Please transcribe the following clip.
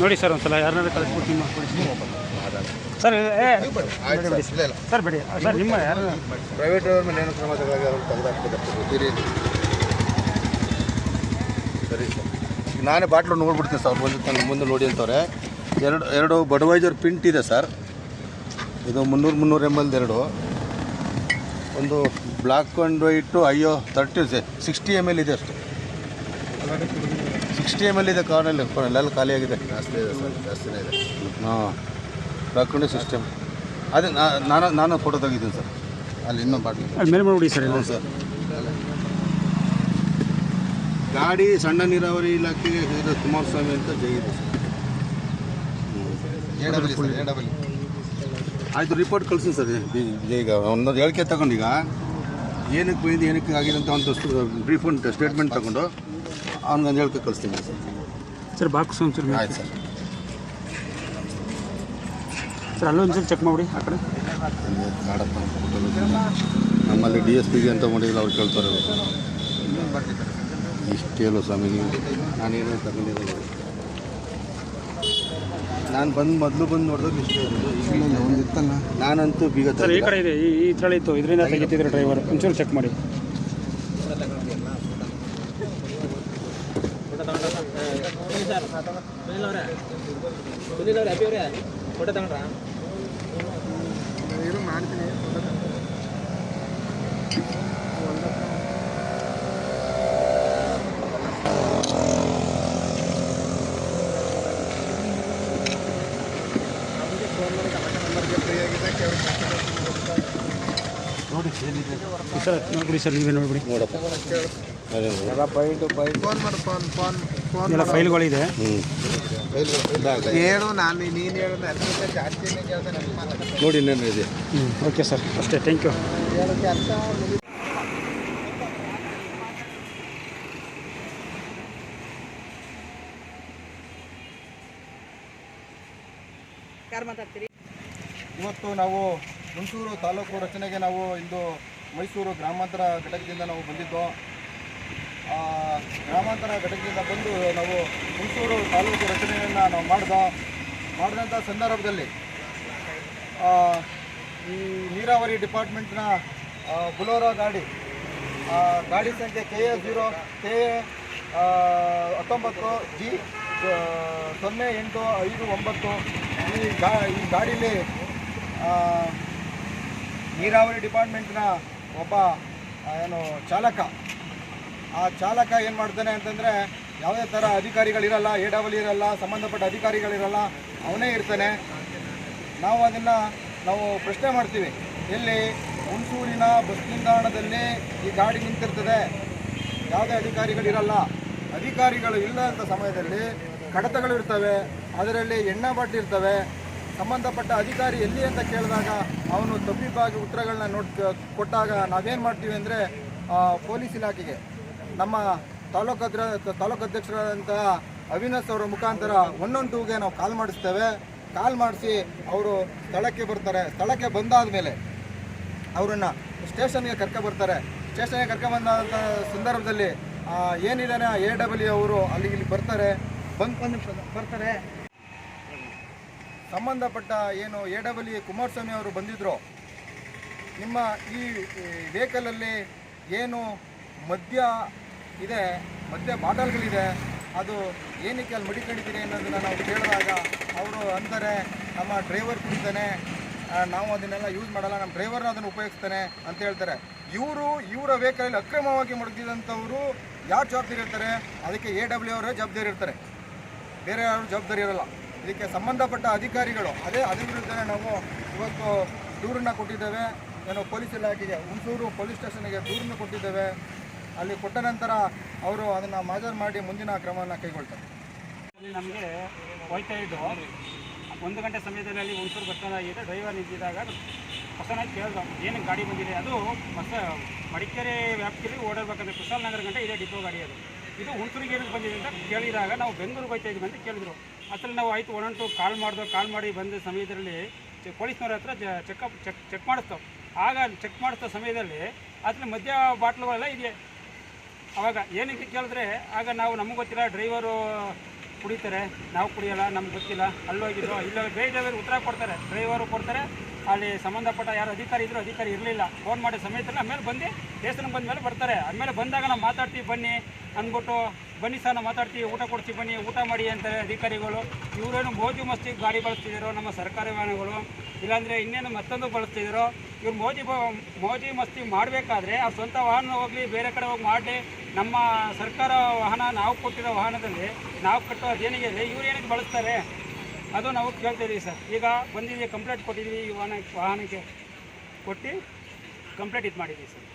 ನೋಡಿ ಸರ್ ಒಂದ್ಸಲ ಯಾರನ್ನಾರು ಕಳಿಸ್ಬಿಟ್ಟು ನಿಮ್ಮ ಸರ್ ಏ ಸರ್. ಸರ್ ಬಿಡಿ. ಸರ್ ನಿಮ್ಮ ಯಾರು? ಪ್ರೈವೇಟ್ ಅವ್ರ ಮೇಲೆ ಏನು ಕ್ರಮ ಸರಿ ಸರ್. ನಾನೇ ಬಾಟ್ಲು ನೋಡ್ಬಿಡ್ತೀನಿ ಸರ್ ಬಂದು ಮುಂದೆ ನೋಡಿ ಅಂತವ್ರೆ ಎರಡು ಎರಡು ಬಡವೈಜರ್ ಪಿಂಟ್ ಇದೆ ಸರ್. ಇದು ಮುನ್ನೂರು ಮುನ್ನೂರು ಎಂ ಎಲ್ ಎರಡು. ಒಂದು ಬ್ಲ್ಯಾಕ್ ಆ್ಯಂಡ್ ವೈಟು ಅಯ್ಯೋ ತರ್ಟಿ ಸಿಕ್ಸ್ಟಿ ಎಂ ಎಲ್ ಇದೆ ಅಷ್ಟು. ಸಿಕ್ಸ್ಟಿ ಎಂ ಎಲ್ ಇದೆ ಕಾರ್ನಲ್ಲಿ ಎಲ್ಲ ಖಾಲಿಯಾಗಿದೆ ಆಗಿದೆ. ಜಾಸ್ತಿ ಇದೆ ಸರ್. ಜಾಸ್ತಿನೇ ಇದೆ. ಹಾಂ. ಡಾಕ್ಯುಮೆಂಟ್ ಸಿಸ್ಟಮ್ ಅದೇ ನಾ- ನಾನು ನಾನು ಫೋಟೋ ತೆಗಿದ್ದೀನಿ ಸರ್. ಅಲ್ಲಿ ಇನ್ನೊಂದು ಬಾಟ್ಲಿ ಅಲ್ಲಿ ಮೇಲೆ ನೋಡಿ ಸರ್ ಇಲ್ಲ. ಹೌದು ಸರ್. ಗಾಡಿ ಸಣ್ಣ ನೀರಾವರಿ ಇಲಾಖೆಗೆ ಇದು ಕುಮಾರಸ್ವಾಮಿ ಅಂತ ಜೈಗಿದೆ ಆಯಿತು ರಿಪೋರ್ಟ್ ಕಳಿಸಿ ಸರ್. ಈಗ ಒಂದೊಂದು ಹೇಳಿಕೆ ತಗೊಂಡೀಗ ಏನಕ್ಕೆ ಬೈದು ಏನಕ್ಕೆ ಆಗಿದೆ ಅಂತ ಒಂದು ಬ್ರೀಫ್ ಒಂದು ಸ್ಟೇಟ್ಮೆಂಟ್ ತಗೊಂಡು ಅವ್ನಿಗೊಂದು ಹೇಳ್ಕೊ ಕಳಿಸ್ತೀನಿ ಸರ್. ಸರ್ ಬಾಕ್ಸ್ ಒಂದು ಸರ್ ಆಯ್ತು ಸರ್. ಸರ್ ಅಲ್ಲೊಂಚೂರು ಚೆಕ್ ಮಾಡಿ ಆ ಕಡೆ. ಮಾಡಪ್ಪ ನಮ್ಮಲ್ಲಿ ಡಿ ಎಸ್ ಪಿಗೆ ಅಂತ ಮಾಡಿಲ್ಲ ಅವ್ರು ಕೇಳ್ತಾರೆ. ಇಷ್ಟೇನು ಸ್ವಾಮಿ ನೀವು? ನಾನೇನು ತಗೊಂಡಿರೋದು. ನಾನು ಬಂದು ಮೊದಲು ಬಂದು ನೋಡಿದಾಗ ಇಷ್ಟ ಇರೋದು. ಒಂದು ಇತ್ತಲ್ಲ ನಾನಂತೂ ಬೀಗ ಸರ್ ಈ ಕಡೆ ಇದೆ ಈ ಈ ಥರ ಇತ್ತು ಇದರಿಂದ ತೆಗಿತಿದ್ರು ಡ್ರೈವರ್ ಒಂಚೂರು ಚೆಕ್ ಮಾಡಿ ನೋಡಿ ಸರ್ ನೋಡ್ಬಿಡಿ ಸರ್ ನೀವೇ ನೋಡ್ಬಿಡಿ. ನೋಡಪ್ಪ. ಎಲ್ಲ ಫೈಲ್ಗಳಿದೆ. ಹ್ಞೂ ಹೇಳು ನಾನು ನೀನು ಜಾಸ್ತಿ ನೋಡಿ ಇನ್ನೇನು ಇದೆ. ಹ್ಞೂ ಓಕೆ ಸರ್ ಅಷ್ಟೇ ಥ್ಯಾಂಕ್ ಯು ಮಾತಾಡ್ತೀರಿ? ಇವತ್ತು ನಾವು ಹುಣಸೂರು ತಾಲೂಕು ರಚನೆಗೆ ನಾವು ಇಂದು ಮೈಸೂರು ಗ್ರಾಮಾಂತರ ಘಟಕದಿಂದ ನಾವು ಬಂದಿದ್ದು. ಗ್ರಾಮಾಂತರ ಘಟಕದಿಂದ ಬಂದು ನಾವು ಮೈಸೂರು ತಾಲೂಕು ರಚನೆಯನ್ನು ನಾವು ಮಾಡಿದ ಮಾಡಿದಂಥ ಸಂದರ್ಭದಲ್ಲಿ ಈ ನೀರಾವರಿ ಡಿಪಾರ್ಟ್ಮೆಂಟ್ನ ಬುಲೋರೋ ಗಾಡಿ ಗಾಡಿ ಸಂಖ್ಯೆ K A zero, K A ಹತ್ತೊಂಬತ್ತು, ಜಿ ಸೊನ್ನೆ ಎಂಟು ಐದು ಒಂಬತ್ತು, ಈ ಗಾ, ಈ ಗಾಡೀಲಿ ನೀರಾವರಿ ಡಿಪಾರ್ಟ್ಮೆಂಟ್ನ ಒಬ್ಬ ಏನು, ಚಾಲಕ. ಆ ಚಾಲಕ ಏನು ಮಾಡ್ತಾನೆ ಅಂತಂದರೆ ಯಾವುದೇ ಥರ ಅಧಿಕಾರಿಗಳಿರಲ್ಲ ಎ ಡಬಲ್ ಇರಲ್ಲ, ಸಂಬಂಧಪಟ್ಟ ಅಧಿಕಾರಿಗಳಿರಲ್ಲ, ಅವನೇ ಇರ್ತಾನೆ. ನಾವು ಅದನ್ನು ನಾವು ಪ್ರಶ್ನೆ ಮಾಡ್ತೀವಿ. ಇಲ್ಲಿ ಹುಣಸೂರಿನ ಬಸ್ ನಿಲ್ದಾಣದಲ್ಲಿ ಈ ಗಾಡಿ ನಿಂತಿರ್ತದೆ. ಯಾವುದೇ ಅಧಿಕಾರಿಗಳಿರಲ್ಲ. ಅಧಿಕಾರಿಗಳು ಇಲ್ಲದಂಥ ಸಮಯದಲ್ಲಿ ಕಡತಗಳು ಇರ್ತವೆ. ಅದರಲ್ಲಿ ಎಣ್ಣೆ ಬಾಟ್ಲಿ ಇರ್ತವೆ. ಸಂಬಂಧಪಟ್ಟ ಅಧಿಕಾರಿ ಎಲ್ಲಿ ಅಂತ ಕೇಳಿದಾಗ ಅವನು ತಪ್ಪಿಪಾಗಿ ಉತ್ತರಗಳನ್ನ ನೋಡ್ ಕೊಟ್ಟಾಗ ನಾವೇನು ಮಾಡ್ತೀವಿ ಅಂದರೆ ಪೊಲೀಸ್ ಇಲಾಖೆಗೆ ನಮ್ಮ ತಾಲೂಕು ಅದ್ರ ತಾಲೂಕು ಅಧ್ಯಕ್ಷರಾದಂತಹ ಅವಿನಾಶ್ ಅವರ ಮುಖಾಂತರ ಒನ್ ಟೂಗೆ ನಾವು ಕಾಲ್ ಮಾಡಿಸ್ತೇವೆ. ಕಾಲ್ ಮಾಡಿಸಿ ಅವರು ಸ್ಥಳಕ್ಕೆ ಬರ್ತಾರೆ. ಸ್ಥಳಕ್ಕೆ ಬಂದಾದ ಮೇಲೆ ಅವರನ್ನು ಸ್ಟೇಷನ್ಗೆ ಕರ್ಕೊ ಬರ್ತಾರೆ. ಸ್ಟೇಷನ್ಗೆ ಕರ್ಕೊಂಬಂದಂಥ ಸಂದರ್ಭದಲ್ಲಿ ಆ, ಏನಿದಾನೆ ಎ ಡಬ್ಲ್ಯೂ ಅವರು ಅಲ್ಲಿಗೆ ಇಲ್ಲಿ ಬರ್ತಾರೆ. ಬಂದು ನಿಮಿಷ ಬರ್ತಾರೆ. ಸಂಬಂಧಪಟ್ಟ ಏನು ಎ ಡಬ್ಲ್ಯೂ ಕುಮಾರಸ್ವಾಮಿ ಅವರು ಬಂದಿದ್ದರು ನಿಮ್ಮ ಈ ವೆಹಿಕಲಲ್ಲಿ ಏನು ಮದ್ಯ ಇದೆ, ಮದ್ಯ ಬಾಟಲ್ಗಳಿದೆ, ಅದು ಏನಕ್ಕೆ ಅಲ್ಲಿ ಮಡಿಕೊಂಡಿದ್ದೀರಿ ಅನ್ನೋದನ್ನು ನಾವು ಕೇಳಿದಾಗ ಅವರು ಅಂತಾರೆ ನಮ್ಮ ಡ್ರೈವರ್ ಕುಡಿತಾನೆ ನಾವು ಅದನ್ನೆಲ್ಲ ಯೂಸ್ ಮಾಡಲ್ಲ, ನಮ್ಮ ಡ್ರೈವರ್ನ ಅದನ್ನು ಉಪಯೋಗಿಸ್ತಾನೆ ಅಂತ ಹೇಳ್ತಾರೆ. ಇವರು ಇವರ ವೆಹಿಕಲಲ್ಲಿ ಅಕ್ರಮವಾಗಿ ಮಡಗಿದಂಥವರು ಯಾರು ಜವಾಬ್ದಾರಿ ಇರ್ತಾರೆ? ಅದಕ್ಕೆ ಎ ಡಬ್ಲ್ಯೂ ಅವರೇ ಜವಾಬ್ದಾರಿ ಇರ್ತಾರೆ. ಬೇರೆ ಯಾರು ಜವಾಬ್ದಾರಿ ಇರಲ್ಲ. ಇದಕ್ಕೆ ಸಂಬಂಧಪಟ್ಟ ಅಧಿಕಾರಿಗಳು ಅದೇ ಅದ್ರ ನಾವು ಇವತ್ತು ದೂರನ್ನು ಕೊಟ್ಟಿದ್ದೇವೆ. ಏನು ಪೊಲೀಸ್ ಇಲಾಖೆಗೆ, ಹುಣಸೂರು ಪೊಲೀಸ್ ಸ್ಟೇಷನ್ಗೆ ದೂರನ್ನು ಕೊಟ್ಟಿದ್ದೇವೆ. ಅಲ್ಲಿ ಕೊಟ್ಟ ನಂತರ ಅವರು ಅದನ್ನು ಮಾಜರ್ ಮಾಡಿ ಮುಂದಿನ ಕ್ರಮವನ್ನು ಕೈಗೊಳ್ತಾರೆ. ನಮಗೆ ಹೋಯ್ತಾ ಇದ್ದು ಒಂದು ಗಂಟೆ ಸಮಯದಲ್ಲಿ ಅಲ್ಲಿ ಹುಣಸೂರು ಬಸ್ ಸ್ಟ್ಯಾಂಡ್ ಡ್ರೈವರ್ ನಿಂತಿದ್ದಾಗ ಹೊಸನಾಗಿ ಕೇಳಿದ್ರು, ಏನು ಗಾಡಿ ಬಂದಿದೆ? ಅದು ಹೊಸ ಮಡಿಕೇರಿ ವ್ಯಾಪ್ತಿಯಲ್ಲಿ ಓಡಾಡ್ಬೇಕಂದ್ರೆ ಕುಶಾಲನಗರ ಗಂಟೆ ಇದೆ ಡಿಪೋ ಗಾಡಿ ಅದು. ಇದು ಹುಣಸೂರಿಗೆ ಏನಕ್ಕೆ ಬಂದಿದೆ ಅಂತ ಕೇಳಿದಾಗ ನಾವು ಬೆಂಗಳೂರಿಗೆ ಹೋಗ್ತಾ ಇದ್ದೀವಿ ಅಂತ ಕೇಳಿದ್ರು. ಅದ್ರಲ್ಲಿ ನಾವು ಆಯಿತು ಒನ್ ಟು ಕಾಲ್ ಮಾಡಿದೋ ಕಾಲ್ ಮಾಡಿ ಬಂದ ಸಮಯದಲ್ಲಿ ಪೊಲೀಸ್ನವ್ರ ಹತ್ರ ಚೆಕಪ್ ಚೆಕ್ ಚೆಕ್ ಮಾಡಿಸ್ತಾವೆ. ಆಗ ಚೆಕ್ ಮಾಡಿಸ್ತಾ ಸಮಯದಲ್ಲಿ ಅದರಲ್ಲಿ ಮದ್ಯ ಬಾಟ್ಲುಗಳೆಲ್ಲ ಇದೆ ಅವಾಗ ಏನಕ್ಕೆ ಕೇಳಿದ್ರೆ, ಆಗ ನಾವು ನಮಗೆ ಗೊತ್ತಿಲ್ಲ ಡ್ರೈವರು ಕುಡಿತಾರೆ, ನಾವು ಕುಡಿಯೋಲ್ಲ, ನಮ್ಗೆ ಗೊತ್ತಿಲ್ಲ, ಅಲ್ಲೋಗಿದ್ರು, ಇಲ್ಲ, ಬೇರೆ ಡ್ರೈವರ್ ಉತ್ತರ ಕೊಡ್ತಾರೆ ಡ್ರೈವರು ಕೊಡ್ತಾರೆ, ಅಲ್ಲಿ ಸಂಬಂಧಪಟ್ಟ ಯಾರು ಅಧಿಕಾರಿ ಇದ್ರು ಅಧಿಕಾರಿ ಇರಲಿಲ್ಲ. ಫೋನ್ ಮಾಡೋ ಸಮಯದಲ್ಲಿ ಆಮೇಲೆ ಬಂದು ದೇಶನ ಬಂದ ಮೇಲೆ ಬರ್ತಾರೆ. ಆಮೇಲೆ ಬಂದಾಗ ನಾವು ಮಾತಾಡ್ತೀವಿ, ಬನ್ನಿ ಅಂದ್ಬಿಟ್ಟು ಬನ್ನಿ ನಾವು ಮಾತಾಡ್ತೀವಿ, ಊಟ ಕೊಡ್ತೀವಿ ಬನ್ನಿ, ಊಟ ಮಾಡಿ ಅಂತಾರೆ ಅಧಿಕಾರಿಗಳು. ಇವರೇನು ಮೋಜು ಮಸ್ತಿ ಗಾಡಿ ಬಳಸ್ತಿದ್ದಾರೋ, ನಮ್ಮ ಸರ್ಕಾರಿ ವಾಹನಗಳು, ಇಲ್ಲಾಂದರೆ ಇನ್ನೇನು ಮತ್ತೊಂದು ಬಳಸ್ತಿದ್ದಾರೋ, ಇವ್ರು ಮೋಜಿ ಮೋಜಿ ಮಸ್ತಿ ಮಾಡಬೇಕಾದ್ರೆ ಆ ಸ್ವಂತ ವಾಹನ ಹೋಗಲಿ, ಬೇರೆ ಕಡೆ ಹೋಗಿ ಮಾಡಲಿ, ನಮ್ಮ ಸರ್ಕಾರ ವಾಹನ, ನಾವು ಕೊಟ್ಟಿರೋ ವಾಹನದಲ್ಲಿ ನಾವು ಕಟ್ಟೋ ದೇಣಿಗೆಯಲ್ಲಿ ಇವ್ರು ಏನಕ್ಕೆ ಬಳಸ್ತಾರೆ? ಅದು ನಾವು ಕೇಳ್ತಿದ್ದೀವಿ ಸರ್. ಈಗ ಬಂದಿದ್ದೀವಿ, ಕಂಪ್ಲೇಂಟ್ ಕೊಟ್ಟಿದ್ದೀವಿ, ಈ ವಾಹನ, ವಾಹನಕ್ಕೆ ಕೊಟ್ಟು ಕಂಪ್ಲೇಂಟ್ ಇದು ಮಾಡಿದ್ದೀವಿ ಸರ್.